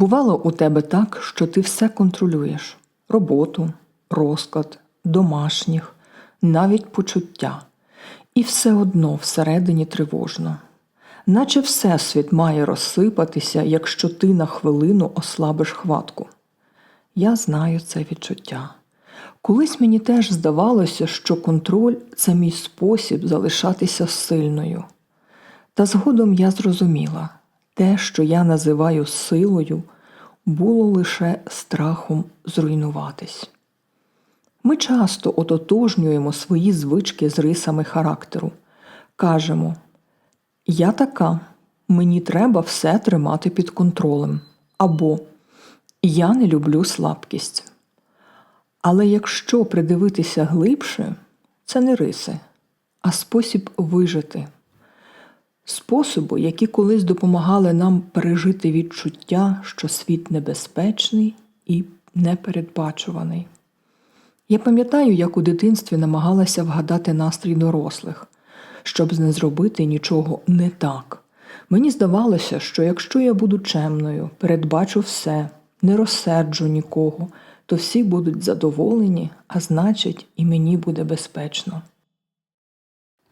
Бувало у тебе так, що ти все контролюєш роботу, розклад, домашніх, навіть почуття. І все одно всередині тривожно. Наче Всесвіт має розсипатися, якщо ти на хвилину ослабиш хватку. Я знаю це відчуття. Колись мені теж здавалося, що контроль це мій спосіб залишатися сильною. Та згодом я зрозуміла, те, що я називаю силою, було лише страхом зруйнуватись. Ми часто ототожнюємо свої звички з рисами характеру. Кажемо, я така, мені треба все тримати під контролем. Або Я не люблю слабкість. Але якщо придивитися глибше, це не риси, а спосіб вижити. Способи, які колись допомагали нам пережити відчуття, що світ небезпечний і непередбачуваний. Я пам'ятаю, як у дитинстві намагалася вгадати настрій дорослих, щоб не зробити нічого не так. Мені здавалося, що якщо я буду чемною, передбачу все, не розсерджу нікого, то всі будуть задоволені, а значить, і мені буде безпечно.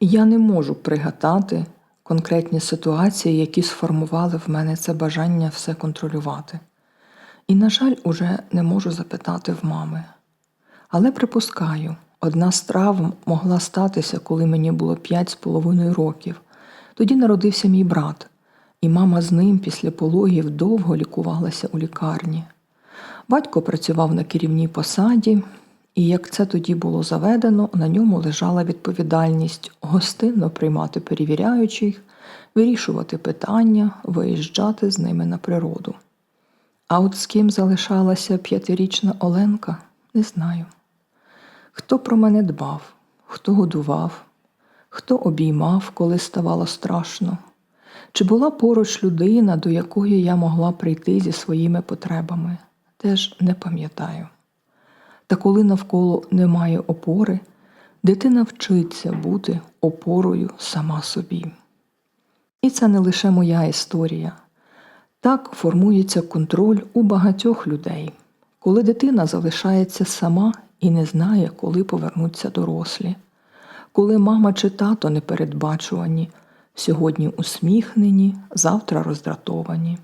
Я не можу пригадати конкретні ситуації, які сформували в мене це бажання все контролювати. І, на жаль, уже не можу запитати в мами. Але припускаю, одна з травм могла статися, коли мені було п'ять з половиною років. Тоді народився мій брат, і мама з ним після пологів довго лікувалася у лікарні. Батько працював на керівній посаді, і як це тоді було заведено, на ньому лежала відповідальність гостинно приймати перевіряючих, вирішувати питання, виїжджати з ними на природу. А от з ким залишалася п'ятирічна Оленка, не знаю. Хто про мене дбав, хто годував, хто обіймав, коли ставало страшно, чи була поруч людина, до якої я могла прийти зі своїми потребами, теж не пам'ятаю. Та коли навколо немає опори, дитина вчиться бути опорою сама собі. І це не лише моя історія. Так формується контроль у багатьох людей, коли дитина залишається сама і не знає, коли повернуться дорослі, коли мама чи тато непередбачувані, сьогодні усміхнені, завтра роздратовані,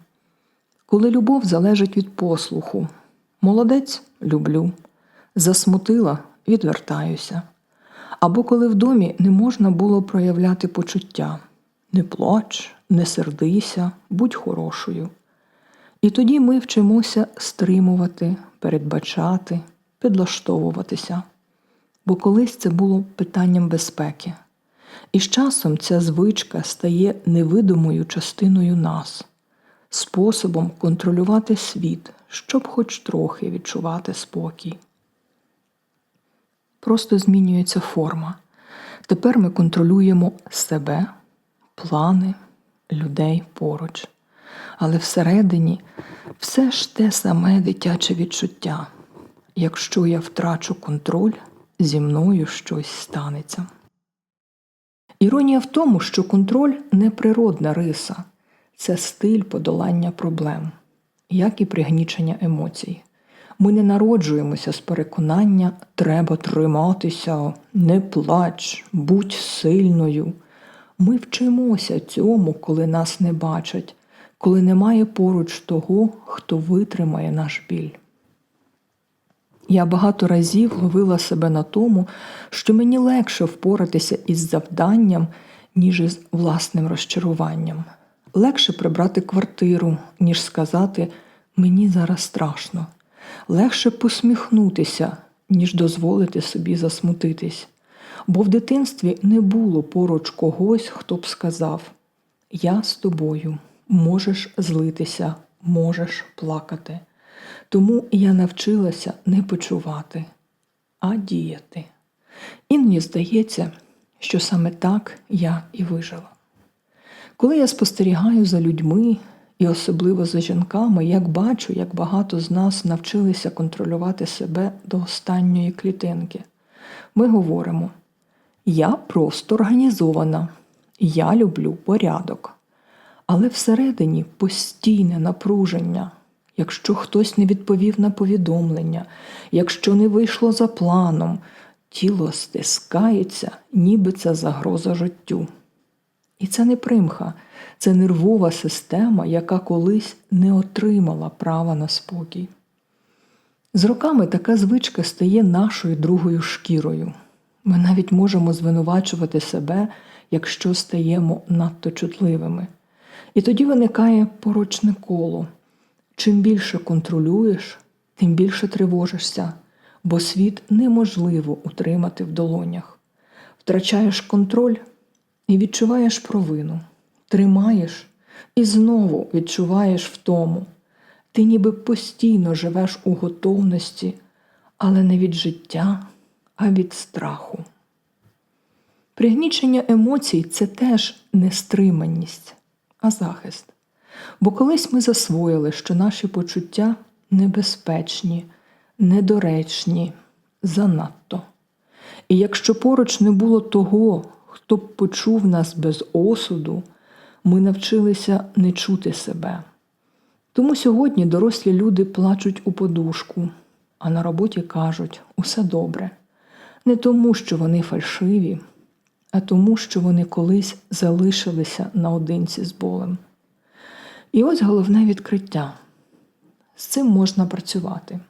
коли любов залежить від послуху, молодець люблю, засмутила відвертаюся. Або коли в домі не можна було проявляти почуття не плач, не сердися, будь хорошою. І тоді ми вчимося стримувати, передбачати, підлаштовуватися, бо колись це було питанням безпеки. І з часом ця звичка стає невидимою частиною нас, способом контролювати світ, щоб хоч трохи відчувати спокій. Просто змінюється форма. Тепер ми контролюємо себе, плани, людей поруч. Але всередині все ж те саме дитяче відчуття. Якщо я втрачу контроль, зі мною щось станеться. Іронія в тому, що контроль не природна риса, це стиль подолання проблем, як і пригнічення емоцій. Ми не народжуємося з переконання треба триматися, не плач, будь сильною. Ми вчимося цьому, коли нас не бачать, коли немає поруч того, хто витримає наш біль. Я багато разів ловила себе на тому, що мені легше впоратися із завданням, ніж із власним розчаруванням. Легше прибрати квартиру, ніж сказати мені зараз страшно. Легше посміхнутися, ніж дозволити собі засмутитись. Бо в дитинстві не було поруч когось, хто б сказав Я з тобою, можеш злитися, можеш плакати. Тому я навчилася не почувати, а діяти. Іноді здається, що саме так я і вижила. Коли я спостерігаю за людьми і особливо за жінками, як бачу, як багато з нас навчилися контролювати себе до останньої клітинки, ми говоримо: я просто організована, я люблю порядок. Але всередині постійне напруження. якщо хтось не відповів на повідомлення, якщо не вийшло за планом, тіло стискається, ніби це загроза життю. І це не примха, це нервова система, яка колись не отримала права на спокій. З роками така звичка стає нашою другою шкірою. Ми навіть можемо звинувачувати себе, якщо стаємо надто чутливими. І тоді виникає порочне коло. Чим більше контролюєш, тим більше тривожишся, бо світ неможливо утримати в долонях. Втрачаєш контроль і відчуваєш провину, тримаєш і знову відчуваєш втому. Ти ніби постійно живеш у готовності, але не від життя, а від страху. Пригнічення емоцій це теж не стриманість, а захист. Бо колись ми засвоїли, що наші почуття небезпечні, недоречні, занадто. І якщо поруч не було того, хто б почув нас без осуду, ми навчилися не чути себе. Тому сьогодні дорослі люди плачуть у подушку, а на роботі кажуть усе добре. Не тому, що вони фальшиві, а тому, що вони колись залишилися наодинці з болем. І ось головне відкриття. З цим можна працювати.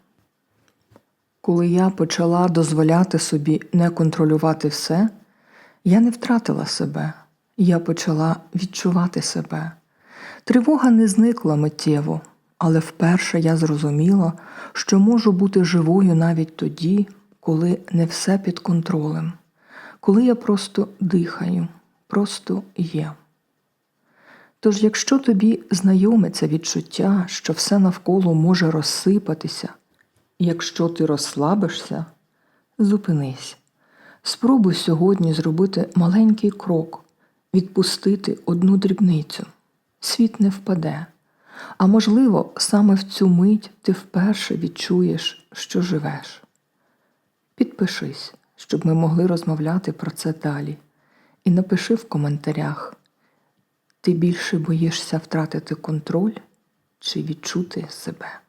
Коли я почала дозволяти собі не контролювати все, я не втратила себе, я почала відчувати себе. Тривога не зникла миттєво, але вперше я зрозуміла, що можу бути живою навіть тоді, коли не все під контролем, коли я просто дихаю, просто є. Тож, якщо тобі знайоме це відчуття, що все навколо може розсипатися, якщо ти розслабишся, зупинись. Спробуй сьогодні зробити маленький крок, відпустити одну дрібницю. Світ не впаде. А можливо, саме в цю мить ти вперше відчуєш, що живеш. Підпишись, щоб ми могли розмовляти про це далі. І напиши в коментарях, ти більше боїшся втратити контроль чи відчути себе.